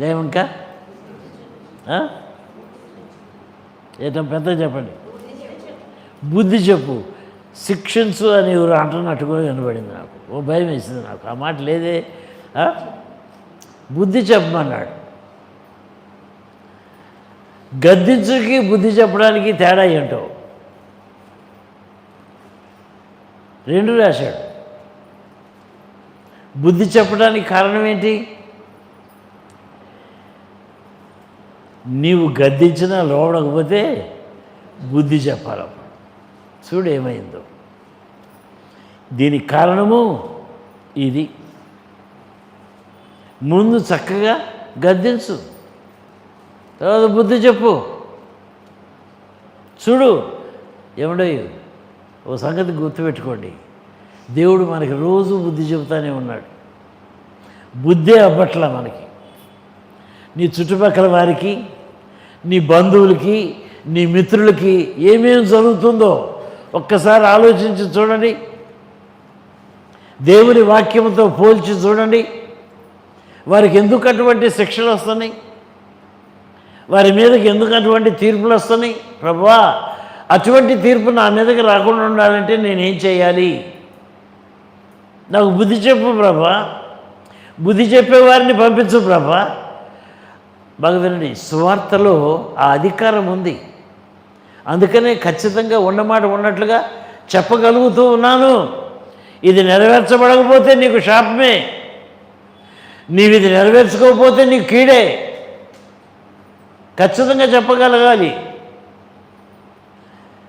ఏమింకా item పెద్ద చెప్పండి. బుద్ధి చెప్పు. శిక్షించు అని ఎవరు అంటున్నట్టుగా వినబడింది నాకు. ఓ భయం వేసింది నాకు. ఆ మాట లేదే. బుద్ధి చెప్పమన్నాడు. గద్దించుకి బుద్ధి చెప్పడానికి తేడా ఏంటో? రెండు రాశాడు. బుద్ధి చెప్పడానికి కారణం ఏంటి? నీవు గద్దించినా లోపడకపోతే బుద్ధి చెప్పాలి. చూడు ఏమైందో. దీనికి కారణము ఇది. ముందు చక్కగా గద్దించు. తర్వాత బుద్ధి చెప్పు. చూడు ఏమిడయ్యు ఓ సంగతి గుర్తుపెట్టుకోండి. దేవుడు మనకి రోజు బుద్ధి చెబుతానే ఉన్నాడు. బుద్ధే అవ్వట్లా మనకి. నీ చుట్టుపక్కల వారికి నీ బంధువులకి నీ మిత్రులకి ఏమేమి జరుగుతుందో ఒక్కసారి ఆలోచించి చూడండి. దేవుని వాక్యంతో పోల్చి చూడండి. వారికి ఎందుకు అటువంటి శిక్షలు వస్తున్నాయి? వారి మీదకి ఎందుకు అటువంటి తీర్పులు వస్తున్నాయి? ప్రభా అటువంటి తీర్పు నా మీదకి రాకుండా ఉండాలంటే నేనేం చేయాలి? నాకు బుద్ధి చెప్పు ప్రభా. బుద్ధి చెప్పేవారిని పంపించు ప్రభా. బాగా వినండి సువార్తలో ఆ అధికారం ఉంది. అందుకనే ఖచ్చితంగా ఉన్నమాట ఉన్నట్లుగా చెప్పగలుగుతూ ఉన్నాను. ఇది నెరవేర్చబడకపోతే నీకు శాపమే. నీవు ఇది నెరవేర్చుకోకపోతే నీకు కీడే. ఖచ్చితంగా చెప్పగలగాలి.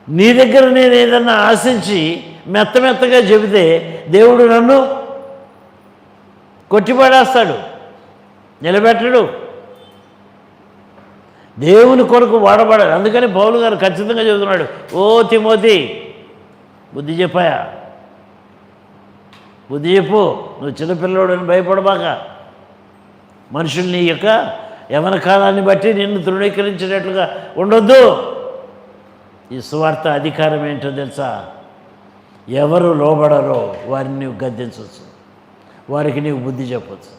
నీ దగ్గర నేను ఏదన్నా ఆశించి మెత్త మెత్తగా చెబితే దేవుడు నన్ను కొట్టిపడేస్తాడు నిలబెట్టడు. దేవుని కొరకు వాడబడాలి. అందుకని పౌలు గారు ఖచ్చితంగా చెబుతున్నాడు ఓ తిమోతి బుద్ధి చెప్పాయా? బుద్ధి చెప్పు నువ్వు చిన్నపిల్లడు అని భయపడబాక. మనుషుల్ని నీ యొక్క యవన కాలాన్ని బట్టి నిన్ను తృణీకరించినట్లుగా ఉండొద్దు. ఈ సువార్త అధికారం ఏంటో తెలుసా? ఎవరు లోబడరో వారిని నీవు గద్దించవచ్చు. వారికి నీవు బుద్ధి చెప్పవచ్చు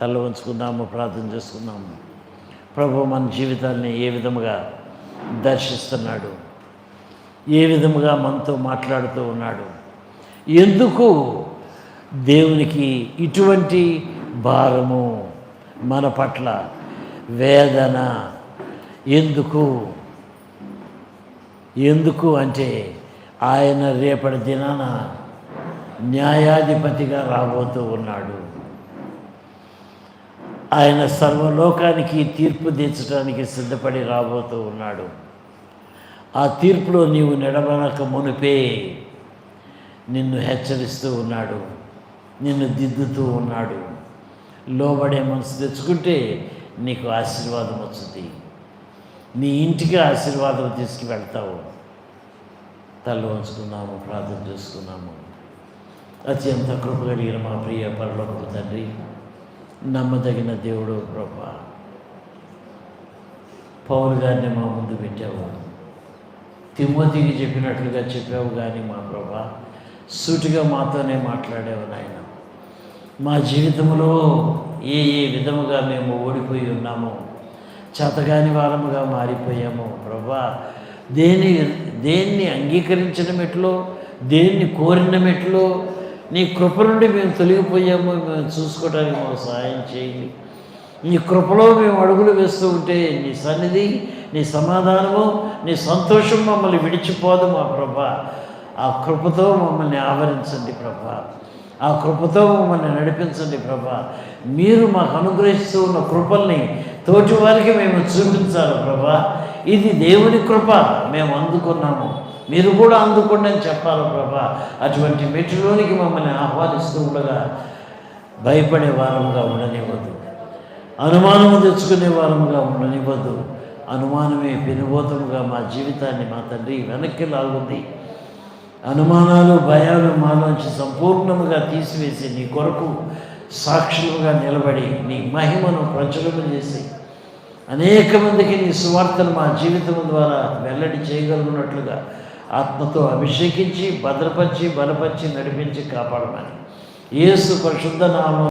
తల ఉంచుకుందాము ప్రార్థన చేసుకుందాము. ప్రభు మన జీవితాన్ని ఏ విధముగా దర్శిస్తున్నాడు? ఏ విధముగా మనతో మాట్లాడుతూ ఉన్నాడు? ఎందుకు దేవునికి ఇటువంటి భారము మన పట్ల వేదన? ఎందుకు? ఎందుకు అంటే ఆయన రేపటి దినాన న్యాయాధిపతిగా రాబోతూ ఉన్నాడు. ఆయన సర్వలోకానికి తీర్పు తీర్చడానికి సిద్ధపడి రాబోతూ ఉన్నాడు. ఆ తీర్పులో నీవు నిడబడక మునిపే నిన్ను హెచ్చరిస్తూ ఉన్నాడు. నిన్ను దిద్దుతూ ఉన్నాడు. లోబడే మనసు తెచ్చుకుంటే నీకు ఆశీర్వాదం వచ్చింది నీ ఇంటికి ఆశీర్వాదం తీసుకువెళ్తావు. తల్లు ఉంచుకున్నాము ప్రార్థన చేసుకున్నాము. అత్యంత కృప కలిగిన మా ప్రియ పరలోకపు తండ్రి నమ్మదగిన దేవుడు ప్రభా. పౌరు గారిని మా ముందు పెట్టావు. తిమ్మతికి చెప్పినట్లుగా చెప్పావు కానీ మా ప్రభా. సూటిగా మాతోనే మాట్లాడావు నాయన. మా జీవితంలో ఏ ఏ విధముగా మేము ఓడిపోయి ఉన్నామో చేతగాని వారముగా మారిపోయాము ప్రభా. దేని దేన్ని అంగీకరించడం ఎట్లో దేన్ని కోరిన మెట్లో నీ కృప నుండి మేము తొలగిపోయాము మేము చూసుకోవడానికి మాకు సహాయం చేయండి. నీ కృపలో మేము అడుగులు వేస్తూ ఉంటే నీ సన్నిధి నీ సమాధానము నీ సంతోషం మమ్మల్ని విడిచిపోదు మా ప్రభ. ఆ కృపతో మమ్మల్ని ఆవరించండి ప్రభా. ఆ కృపతో మమ్మల్ని నడిపించండి ప్రభా. మీరు మాకు అనుగ్రహిస్తూ ఉన్న కృపల్ని తోటి వారికి మేము చూపించాలి ప్రభా. ఇది దేవుని కృప మేము అందుకున్నాము. మీరు కూడా అందుకోండి అని చెప్పాలి ప్రభా. అటువంటి మెట్టులోనికి మమ్మల్ని ఆహ్వానిస్తూ ఉండగా భయపడే వారముగా ఉండనివ్వద్దు అనుమానము తెచ్చుకునే వారముగా ఉండనివ్వద్దు అనుమానమే పెనుబోతముగా మా జీవితాన్ని మా తండ్రి వెనక్కి లాగుంది. అనుమానాలు భయాలు మాలోంచి సంపూర్ణముగా తీసివేసి నీ కొరకు సాక్షులుగా నిలబడి నీ మహిమను ప్రచురణ చేసి అనేక మందికి నీ సువార్తను మా జీవితం ద్వారా వెల్లడి చేయగలుగున్నట్లుగా ఆత్మతో అభిషేకించి భద్రపరిచి బలపరిచి నడిపించి కాపాడమని. ఏసు పరిశుద్ధ నామం